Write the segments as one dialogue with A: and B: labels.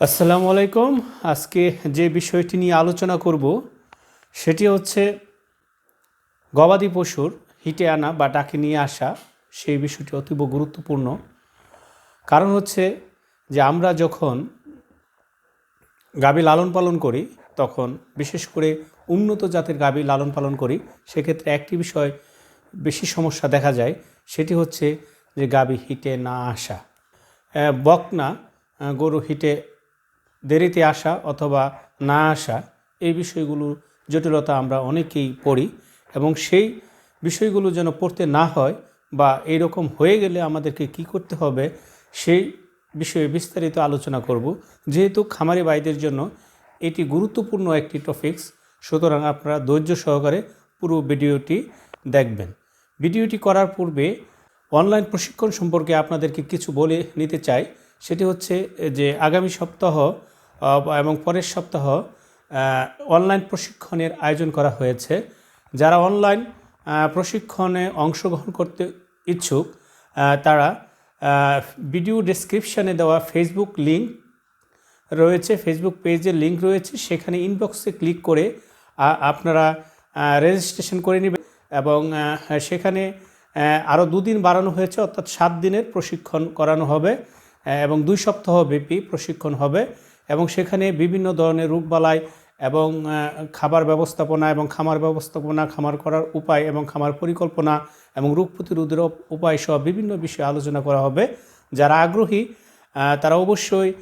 A: আসসালামু আলাইকুম। আজকে যে বিষয়টি নিয়ে আলোচনা করব, সেটি হচ্ছে গবাদি পশুর হিটে আনা বা ডাকে নিয়ে আসা, সেই বিষয়টি অতীব গুরুত্বপূর্ণ। কারণ হচ্ছে যে আমরা যখন গাবি লালন পালন করি, তখন বিশেষ করে উন্নত জাতের গাভী লালন পালন করি, সেক্ষেত্রে একটি বিষয় বেশি সমস্যা দেখা যায়, সেটি হচ্ছে যে গাভী হিটে না আসা। বকনা গরু হিটে দেরিতে আসা অথবা না আসা এই বিষয়গুলো জটিলতা আমরা অনেকেই পড়ি এবং সেই বিষয়গুলো যেন পড়তে না হয় বা এইরকম হয়ে গেলে আমাদেরকে কি করতে হবে সেই বিষয়ে বিস্তারিত আলোচনা করব। যেহেতু খামারি ভাইদের জন্য এটি গুরুত্বপূর্ণ একটি টপিকস সুতরাং আপনারা ধৈর্য সহকারে পুরো ভিডিওটি দেখবেন। ভিডিওটি করার পূর্বে অনলাইন প্রশিক্ষণ সম্পর্কে আপনাদেরকে কিছু বলে নিতে চাই। সেটি হচ্ছে যে আগামী সপ্তাহ এবং পরের সপ্তাহ অনলাইন প্রশিক্ষণের আয়োজন করা হয়েছে। যারা অনলাইন প্রশিক্ষণে অংশগ্রহণ করতে ইচ্ছুক তারা ভিডিও ডেসক্রিপশানে দেওয়া ফেসবুক লিঙ্ক রয়েছে। ফেসবুক পেজের লিঙ্ক রয়েছে। সেখানে ইনবক্সে ক্লিক করে আপনারা রেজিস্ট্রেশন করে নেবেন এবং সেখানে আরও দুদিন বাড়ানো হয়েছে, অর্থাৎ সাত দিনের প্রশিক্ষণ করানো হবে এবং দুই সপ্তাহ ব্যাপী প্রশিক্ষণ হবে। এবং সেখানে বিভিন্ন ধরনের রোগবালাই এবং খাবার ব্যবস্থাপনা এবং খামার ব্যবস্থাপনা, খামার করার উপায় এবং খামার পরিকল্পনা এবং রোগ প্রতিরোধের উপ- উপায় সহ বিভিন্ন বিষয়ে আলোচনা করা হবে। যারা আগ্রহী তারা অবশ্যই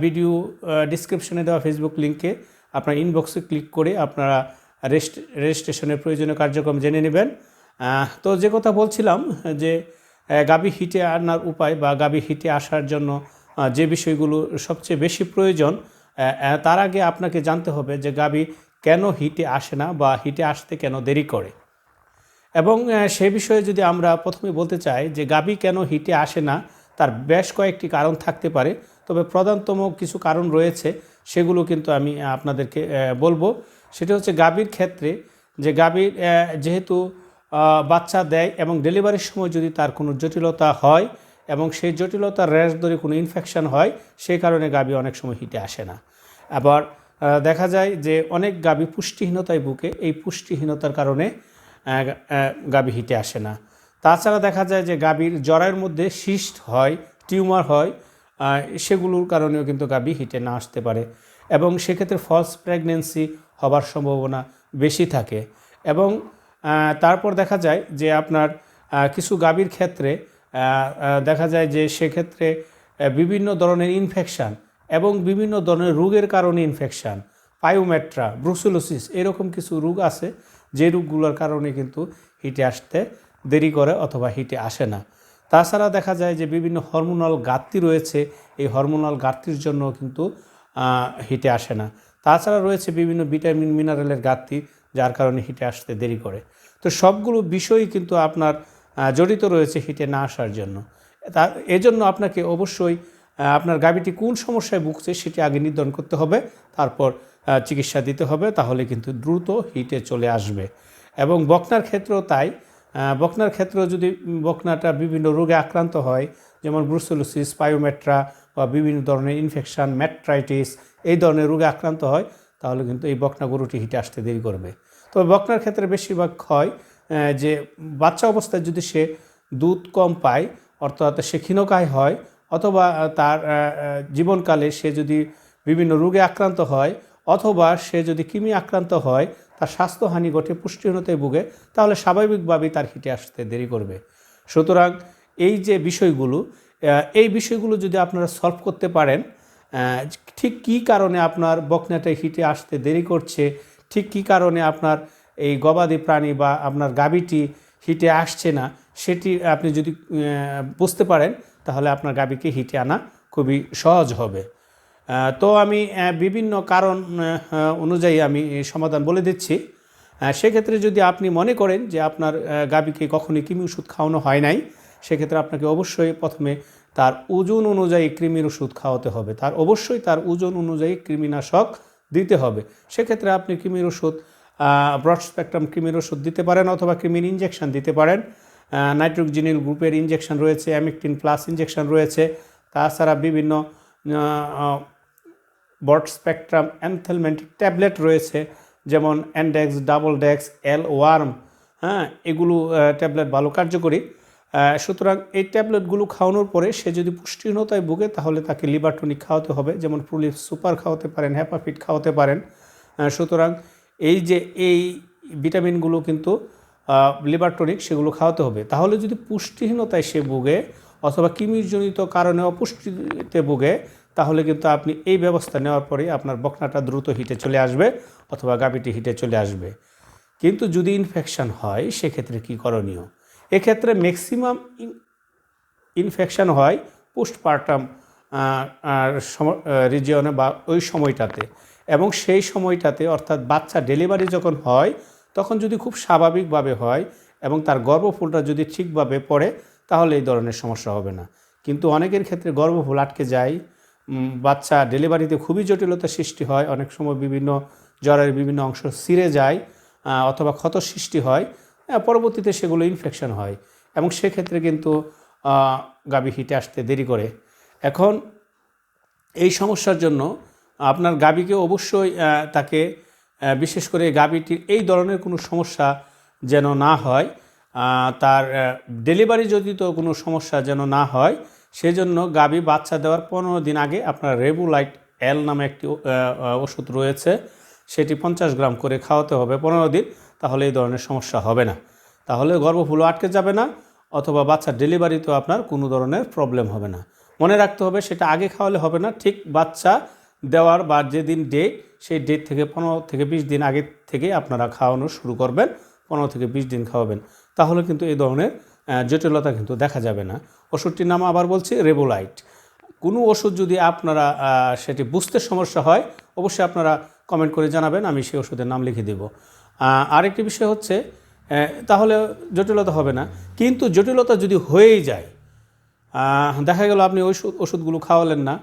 A: ভিডিও ডিসক্রিপশনে দেওয়া ফেসবুক লিঙ্কে আপনার ইনবক্সে ক্লিক করে আপনারা রেজিস্ট রেজিস্ট্রেশনের প্রয়োজনীয় কার্যক্রম জেনে নেবেন। তো যে কথা বলছিলাম যে গাবি হিটে আনার উপায় বা গাবি হিটে আসার জন্য যে বিষয়গুলো সবচেয়ে বেশি প্রয়োজন তার আগে আপনাকে জানতে হবে যে গাবি কেন হিটে আসে না বা হিটে আসতে কেন দেরি করে। এবং সে বিষয়ে যদি আমরা প্রথমে বলতে চাই যে গাবি কেন হিটে আসে না তার বেশ কয়েকটি কারণ থাকতে পারে। তবে প্রধানতম কিছু কারণ রয়েছে সেগুলো কিন্তু আমি আপনাদেরকে বলব। সেটা হচ্ছে গাবির ক্ষেত্রে যে আহ, যেহেতু বাচ্চা দেয় এবং ডেলিভারির সময় যদি তার কোনো জটিলতা হয় এবং সেই জটিলতার র্যাশ ধরে কোনো ইনফেকশন হয়, সেই কারণে গাবি অনেক সময় হিটে আসে না। আবার দেখা যায় যে অনেক গাবি পুষ্টিহীনতায় বুকে এই পুষ্টিহীনতার কারণে গাবি হিটে আসে না। তাছাড়া দেখা যায় যে গাবির জরায়ের মধ্যে সিস্ট হয়, টিউমার হয় সেগুলোর কারণেও কিন্তু গাবি হিটে না আসতে পারে এবং সেক্ষেত্রে ফলস প্রেগনেন্সি হবার সম্ভাবনা বেশি থাকে এবং তারপর দেখা যায় যে আপনার কিছু গাবির ক্ষেত্রে দেখা যায় যে সেক্ষেত্রে বিভিন্ন ধরনের ইনফেকশান এবং বিভিন্ন ধরনের রোগের কারণে ইনফেকশান পায়োমেট্রা ব্রুসেলোসিস এরকম কিছু রোগ আছে, যে রোগগুলোর কারণে কিন্তু হিটে আসতে দেরি করে অথবা হিটে আসে না। তাছাড়া দেখা যায় যে বিভিন্ন হরমোনাল ঘাটতি রয়েছে, এই হরমোনাল ঘাটতির জন্য কিন্তু হিটে আসে না। তাছাড়া রয়েছে বিভিন্ন ভিটামিন মিনারেলের ঘাটতি, যার কারণে হিটে আসতে দেরি করে। তো সবগুলো বিষয়ই কিন্তু আপনার জড়িত রয়েছে হিটে না আসার জন্য। তা এজন্য আপনাকে অবশ্যই আপনার গাভীটি কোন সমস্যায় ভুগছে সেটি আগে নির্ধারণ করতে হবে তারপর চিকিৎসা দিতে হবে তাহলে কিন্তু দ্রুত হিটে চলে আসবে। এবং বকনার ক্ষেত্রেও তাই বকনার ক্ষেত্রেও যদি বকনাটা বিভিন্ন রোগে আক্রান্ত হয় যেমন ব্রুসেলোসিস পায়োমেট্রা বা বিভিন্ন ধরনের ইনফেকশন ম্যাট্রাইটিস এই ধরনের রোগে আক্রান্ত হয় তাহলে কিন্তু এই বকনা গরুটি হিটে আসতে দেরি করবে। তবে বকনার ক্ষেত্রে বেশিরভাগ আহ, যে বাচ্চা অবস্থায় যদি সে দুধ কম পায়, অর্থাৎ সে ক্ষীণকায় হয়, অথবা তার জীবনকালে সে যদি বিভিন্ন রোগে আক্রান্ত হয়, অথবা সে যদি কৃমি আক্রান্ত হয়, তার স্বাস্থ্যহানি ঘটে, পুষ্টিহীনতায় ভুগে, তাহলে স্বাভাবিকভাবেই তার হিটে আসতে দেরি করবে। সুতরাং এই যে বিষয়গুলো এই বিষয়গুলো যদি আপনারা সলভ করতে পারেন ঠিক কী কারণে আপনার বকনাটা হিটে আসতে দেরি করছে, ঠিক কী কারণে আপনার এই গবাদি প্রাণী বা আপনার গাবিটি হিটে আসছে না, সেটি আপনি যদি বুঝতে পারেন, তাহলে আপনার গাবিকে হিটে আনা খুবই সহজ হবে। তো আমি বিভিন্ন কারণ অনুযায়ী আমি সমাধান বলে দিচ্ছি। সেক্ষেত্রে যদি আপনি মনে করেন যে আপনার গাবিকে কখনই কৃমি ওষুধ খাওয়ানো হয় নাই, সেক্ষেত্রে আপনাকে অবশ্যই প্রথমে তার ওজন অনুযায়ী কৃমির ওষুধ খাওয়াতে হবে। তার অবশ্যই তার ওজন অনুযায়ী কৃমিনাশক দিতে হবে। সেক্ষেত্রে আপনি কৃমির ওষুধ ব্রড স্পেকট্রাম কৃমির ওষুধ দিতে পারেন অথবা কৃমির ইঞ্জেকশন দিতে পারেন। নাইট্রোজিনিল গ্রুপের ইঞ্জেকশন রয়েছে অ্যামিকটিন প্লাস ইঞ্জেকশন রয়েছে। তাছাড়া বিভিন্ন বট স্পেকট্রাম অ্যানথেলমেন্টিক ট্যাবলেট রয়েছে, যেমন অ্যান্ডেক্স ডাবল ডেক্স এল ওয়ার্ম হ্যাঁ এগুলো ট্যাবলেট ভালো কার্যকরী। সুতরাং এই ট্যাবলেটগুলো খাওয়ানোর পরে সে যদি পুষ্টিহীনতায় ভুগে, তাহলে তাকে লিভার টনিক খাওয়াতে হবে, যেমন প্রুলিফ সুপার খাওয়াতে পারেন হ্যাপাফিট খাওয়াতে পারেন। সুতরাং এই যে এই ভিটামিনগুলো কিন্তু লিভার টনিক সেগুলো খাওয়াতে হবে। তাহলে যদি পুষ্টিহীনতায় সে ভুগে অথবা কৃমিজনিত কারণে অপুষ্টিতে ভুগে, তাহলে কিন্তু আপনি এই ব্যবস্থা নেওয়ার পরেই আপনার বকনাটা দ্রুত হিটে চলে আসবে অথবা গাভীটি হিটে চলে আসবে। কিন্তু যদি ইনফেকশান হয়, সেক্ষেত্রে কী করণীয়? এক্ষেত্রে ম্যাক্সিমাম ইনফেকশান হয় পোস্টপার্টাম রিজিয়নে বা ওই সময়টাতে। এবং সেই সময়টাতে, অর্থাৎ বাচ্চা ডেলিভারি যখন হয়, তখন যদি খুব স্বাভাবিকভাবে হয় এবং তার গর্ভফুলটা যদি ঠিকভাবে পড়ে, তাহলে এই ধরনের সমস্যা হবে না। কিন্তু অনেকের ক্ষেত্রে গর্ভফুল আটকে যায় বাচ্চা ডেলিভারিতে খুবই জটিলতা সৃষ্টি হয়, অনেক সময় বিভিন্ন জ্বরের বিভিন্ন অংশ ছিঁড়ে যায় অথবা ক্ষত সৃষ্টি হয় পরবর্তীতে সেগুলো ইনফেকশন হয়। এবং সেক্ষেত্রে কিন্তু গাবি হিটে আসতে দেরি করে। এখন এই সমস্যার জন্য আপনার গাবিকে অবশ্যই তাকে বিশেষ করে গাবিটির এই ধরনের কোনো সমস্যা যেন না হয় তার ডেলিভারি জনিত কোনো সমস্যা যেন না হয়, সেজন্য গাবি বাচ্চা দেওয়ার পনেরো দিন আগে আপনার রেবুলাইট এল নামে একটি ওষুধ রয়েছে, সেটি পঞ্চাশ গ্রাম করে খাওয়াতে হবে পনেরো দিন, তাহলে এই ধরনের সমস্যা হবে না। তাহলে গর্ভফুলও আটকে যাবে না, অথবা বাচ্চার ডেলিভারিতেও আপনার কোনো ধরনের প্রবলেম হবে না। মনে রাখতে হবে সেটা আগে খাওয়ালে হবে না, ঠিক বাচ্চা দেওয়ার বা যেদিন ডেট সেই ডেট থেকে পনেরো থেকে বিশ দিন আগে থেকে আপনারা খাওয়ানো শুরু করবেন, পনেরো থেকে বিশ দিন খাওয়াবেন। তাহলে কিন্তু এই ধরনের জটিলতা কিন্তু দেখা যাবে না। ওষুধটির নাম আবার বলছি, রেবোলাইট। কোনো ওষুধ যদি আপনারা সেটি বুঝতে সমস্যা হয়, অবশ্যই আপনারা কমেন্ট করে জানাবেন, আমি সেই ওষুধের নাম লিখে দেব। আরেকটি বিষয় হচ্ছে তাহলে জটিলতা হবে না। কিন্তু জটিলতা যদি হয়েই যায় দেখা গেল আপনি ওষুধ- ওষুধগুলো খাওয়ালেন না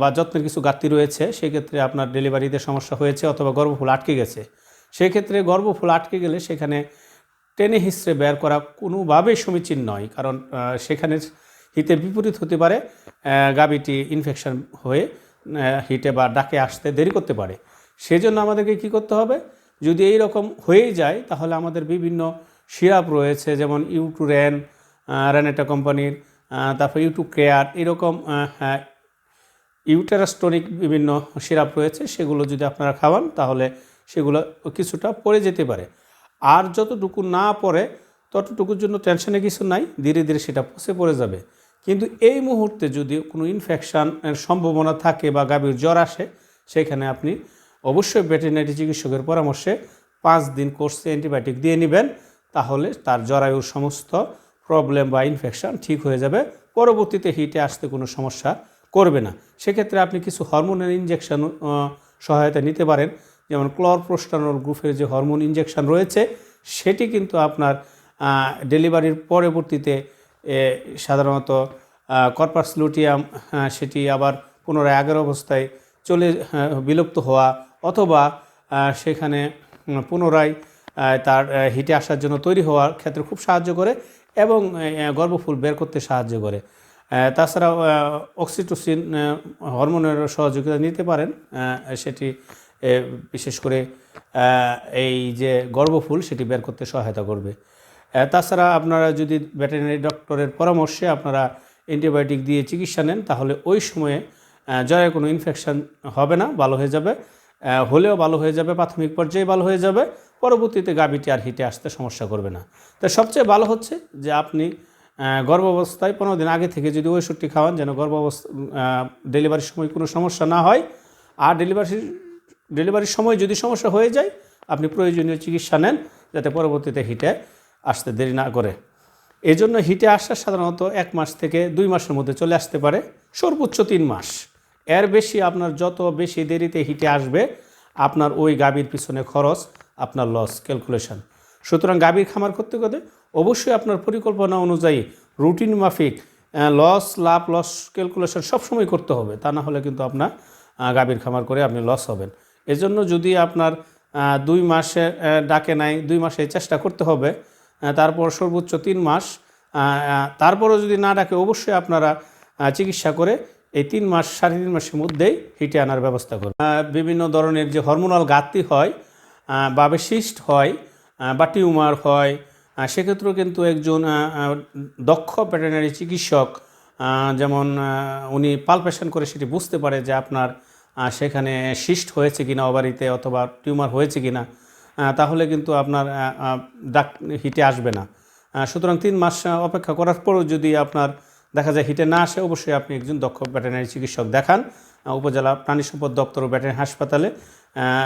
A: বা যত্নের কিছু ঘাটতি রয়েছে সেক্ষেত্রে আপনার ডেলিভারিতে সমস্যা হয়েছে অথবা গর্ভফুল আটকে গেছে। সেক্ষেত্রে গর্ভফুল আটকে গেলে সেখানে টেনে হিসড়ে বের করা কোনোভাবেই সমীচীন নয় কারণ সেখানে হিতে বিপরীত হতে পারে গাভীটি ইনফেকশন হয়ে হিটে বা ডাকে আসতে দেরি করতে পারে। সেজন্য আমাদেরকে কি করতে হবে? যদি এই রকম হয়েই যায় তাহলে আমাদের বিভিন্ন সিরাপ রয়েছে যেমন ইউটুরেন রেনেটা কোম্পানির তারপর ইউটু কেয়ার এরকম হ্যাঁ, ইউটেরাস্টনিক বিভিন্ন সিরাপ রয়েছে, সেগুলো যদি আপনারা খাওয়ান, তাহলে সেগুলো কিছুটা পড়ে যেতে পারে। আর যতটুকু না পড়ে, ততটুকুর জন্য টেনশনে কিছু নাই, ধীরে ধীরে সেটা পচে পড়ে যাবে। কিন্তু এই মুহূর্তে যদি কোনো ইনফেকশানের সম্ভাবনা থাকে বা গাভীর জ্বর আসে, সেখানে আপনি অবশ্যই ভেটেরিনারি চিকিৎসকের পরামর্শে পাঁচ দিন কোর্সে অ্যান্টিবায়োটিক দিয়ে নেবেন, তাহলে তার জরায়ুর সমস্ত প্রবলেম বা ইনফেকশান ঠিক হয়ে যাবে। পরবর্তীতে হিটে আসতে কোনো সমস্যা করবে না। সেক্ষেত্রে আপনি কিছু হরমোনের ইঞ্জেকশন সহায়তা নিতে পারেন। যেমন ক্লরপ্রোস্টানল গ্রুপের যে হরমোন ইঞ্জেকশন রয়েছে, সেটি কিন্তু আপনার ডেলিভারির পরবর্তীতে সাধারণত কর্পাস লুটিয়াম সেটি আবার পুনরায় আগের অবস্থায় চলে বিলুপ্ত হওয়া অথবা সেখানে পুনরায় তার হিটে আসার জন্য তৈরি হওয়ার ক্ষেত্রে খুব সাহায্য করে এবং গর্ভফুল বের করতে সাহায্য করে। আহ, তাছাড়াও অক্সিটোসিন হরমোনের সহযোগিতা নিতে পারেন। সেটি বিশেষ করে এই যে গর্ভফুল সেটি বের করতে সহায়তা করবে। তাছাড়া আপনারা যদি ভেটেরিনারি ডক্টরের পরামর্শে আপনারা অ্যান্টিবায়োটিক দিয়ে চিকিৎসা নেন তাহলে ওই সময়ে আহ, কোনো ইনফেকশন হবে না ভালো হয়ে যাবে। হলেও ভালো হয়ে যাবে প্রাথমিক পর্যায়ে ভালো হয়ে যাবে। পরবর্তীতে গাভীটি আর হিটে আসতে সমস্যা করবে না। তো সবচেয়ে ভালো হচ্ছে যে আপনি গর্ভাবস্থায় পনেরো দিন আগে থেকে যদি ওষুধটি খাওয়ান, যেন গর্ভাবস্থা ডেলিভারির সময় কোনো সমস্যা না হয়। আর ডেলিভারি ডেলিভারির সময় যদি সমস্যা হয়ে যায়, আপনি প্রয়োজনীয় চিকিৎসা নেন, যাতে পরবর্তীতে হিটে আসতে দেরি না করে। এই জন্য হিটে আসা সাধারণত এক মাস থেকে দুই মাসের মধ্যে চলে আসতে পারে, সর্বোচ্চ তিন মাস। এর বেশি আপনার যত বেশি দেরিতে হিটে আসবে, আপনার ওই গাভীর পিছনে খরচ, আপনার লস ক্যালকুলেশন সুতরাং গাভীর খামার করতে করতে অবশ্যই আপনার পরিকল্পনা অনুযায়ী রুটিন মাফিক লস লাভ লস ক্যালকুলেশন সবসময় করতে হবে। তা না হলে কিন্তু আপনার গাভীর খামার করে আপনি লস হবেন। এজন্য যদি আপনার দুই মাসে ডাকে নাই, দুই মাসে চেষ্টা করতে হবে তারপর সর্বোচ্চ তিন মাস তারপরও যদি না ডাকে, অবশ্যই আপনারা চিকিৎসা করে এই তিন মাস, সাড়ে তিন মাসের মধ্যেই হিটে আনার ব্যবস্থা করবে বিভিন্ন ধরনের যে হরমোনাল ঘাটতি হয় বা সিস্ট হয় বা টিউমার হয় সেক্ষেত্রেও কিন্তু একজন দক্ষ ভেটেরিনারি চিকিৎসক যেমন উনি পালপেশন করে সেটি বুঝতে পারে যে আপনার সেখানে সিস্ট হয়েছে কিনা ওভারিতে অথবা টিউমার হয়েছে কিনা তাহলে কিন্তু আপনার ডাক হিটে আসবে না। সুতরাং তিন মাস অপেক্ষা করার পরও যদি আপনার দেখা যায় হিটে না আসে, অবশ্যই আপনি একজন দক্ষ ভেটেরিনারি চিকিৎসক দেখান। উপজেলা প্রাণী সম্পদ দপ্তর ও ভেটেরিনারি হাসপাতালে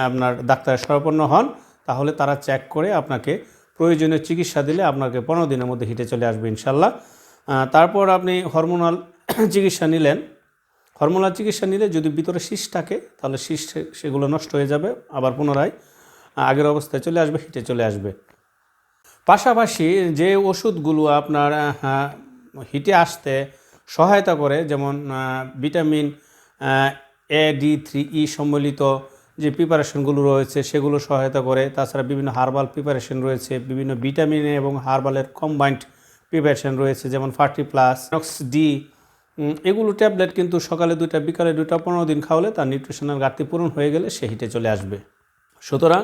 A: আপনার ডাক্তারের সরপন্ন হন, তাহলে তারা চেক করে আপনাকে প্রয়োজনীয় চিকিৎসা দিলে আপনাকে পনেরো দিনের মধ্যে হিটে চলে আসবে ইনশাল্লাহ। তারপর আপনি হরমোনাল চিকিৎসা নিলেন। হরমোনাল চিকিৎসা নিলে যদি ভিতরে শীষ থাকে, তাহলে শীষ সেগুলো নষ্ট হয়ে যাবে, আবার পুনরায় আগের অবস্থায় চলে আসবে, হিটে চলে আসবে। পাশাপাশি যে ওষুধগুলো আপনার হিটে আসতে সহায়তা করে, যেমন vitamin A, D, three, E সম্বলিত যে প্রিপারেশনগুলো রয়েছে, সেগুলো সহায়তা করে। তাছাড়া বিভিন্ন হার্বাল প্রিপারেশন রয়েছে, বিভিন্ন ভিটামিন এবং হার্বালের কম্বাইন্ড প্রিপারেশন রয়েছে, যেমন ফার্টি প্লাস অক্স ডি এগুলো ট্যাবলেট কিন্তু সকালে দুইটা, বিকালে দুইটা, পনেরো দিন খাওয়ালে তার নিউট্রিশনাল ঘাটতি পূরণ হয়ে গেলে সে হিটে চলে আসবে। সুতরাং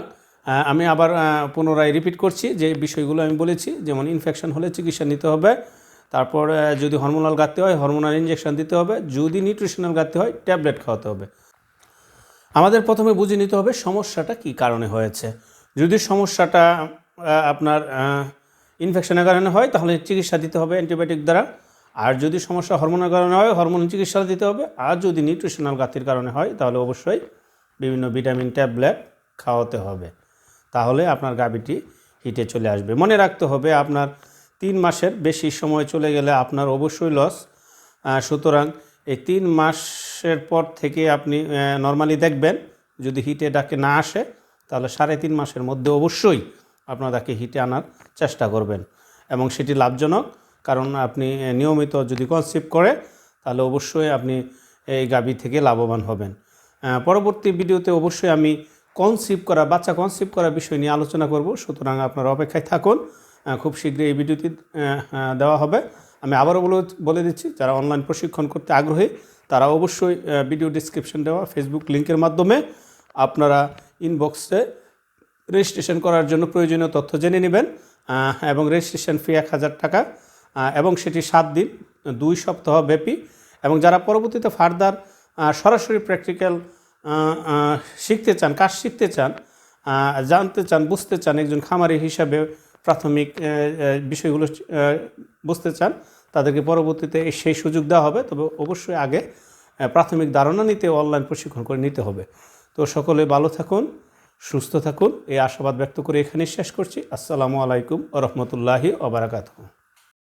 A: আমি আবার পুনরায় রিপিট করছি যে বিষয়গুলো আমি বলেছি, যেমন ইনফেকশন হলে চিকিৎসা নিতে হবে, তারপর যদি হরমোনাল ঘাটতি হয় হরমোনাল ইঞ্জেকশন দিতে হবে, যদি নিউট্রিশনাল ঘাটতি হয় ট্যাবলেট খাওয়াতে হবে। আমাদের প্রথমে বুঝে নিতে হবে সমস্যাটা কি কারণে হয়েছে। যদি সমস্যাটা আপনার ইনফেকশনের কারণে হয়, তাহলে চিকিৎসা দিতে হবে অ্যান্টিবায়োটিক দ্বারা। আর যদি সমস্যা হরমোনের কারণে হয় হরমোন চিকিৎসা দিতে হবে। আর যদি নিউট্রিশনাল ঘাটতির কারণে হয়, তাহলে অবশ্যই বিভিন্ন ভিটামিন ট্যাবলেট খাওয়াতে হবে। তাহলে আপনার গাভীটি হিটে চলে আসবে। মনে রাখতে হবে, আপনার তিন মাসের বেশি সময় চলে গেলে আপনার অবশ্যই লস সুতরাং এই তিন মাসের পর থেকে আপনি নর্মালি দেখবেন যদি হিটে ডাকে না আসে, তাহলে সাড়ে তিন মাসের মধ্যে অবশ্যই আপনার তাকে হিটে আনার চেষ্টা করবেন। এবং সেটি লাভজনক, কারণ আপনি নিয়মিত যদি কনসিভ করে, তাহলে অবশ্যই আপনি এই গাভী থেকে লাভবান হবেন। পরবর্তী ভিডিওতে অবশ্যই আমি কনসিভ করা, বাচ্চা কনসিভ করার বিষয় নিয়ে আলোচনা করব। সুতরাং আপনারা অপেক্ষায় থাকুন খুব শীঘ্রই এই ভিডিওটি দেওয়া হবে। আমি আবারও বলে দিচ্ছি, যারা অনলাইন প্রশিক্ষণ করতে আগ্রহী তারা অবশ্যই ভিডিও ডিসক্রিপশন দেওয়া ফেসবুক লিঙ্কের মাধ্যমে আপনারা ইনবক্সে রেজিস্ট্রেশন করার জন্য প্রয়োজনীয় তথ্য জেনে নেবেন এবং রেজিস্ট্রেশন ফি এক হাজার টাকা এবং সেটি সাত দিন, দুই সপ্তাহ ব্যাপী, এবং যারা পরবর্তীতে ফার্দার সরাসরি প্র্যাকটিক্যাল শিখতে চান, কাজ শিখতে চান জানতে চান, বুঝতে চান, একজন খামারি হিসাবে প্রাথমিক বিষয়গুলো বুঝতে চান তাদেরকে পরবর্তীতে সেই সুযোগ দেওয়া হবে। তবে অবশ্যই আগে প্রাথমিক ধারণা নিতে অনলাইন প্রশিক্ষণ করে নিতে হবে। তো সকলে ভালো থাকুন, সুস্থ থাকুন। এই আশাবাদ ব্যক্ত করে এখানে শেষ করছি। আসসালামু আলাইকুম ও রহমতুল্লাহি ওবরাকাতুহ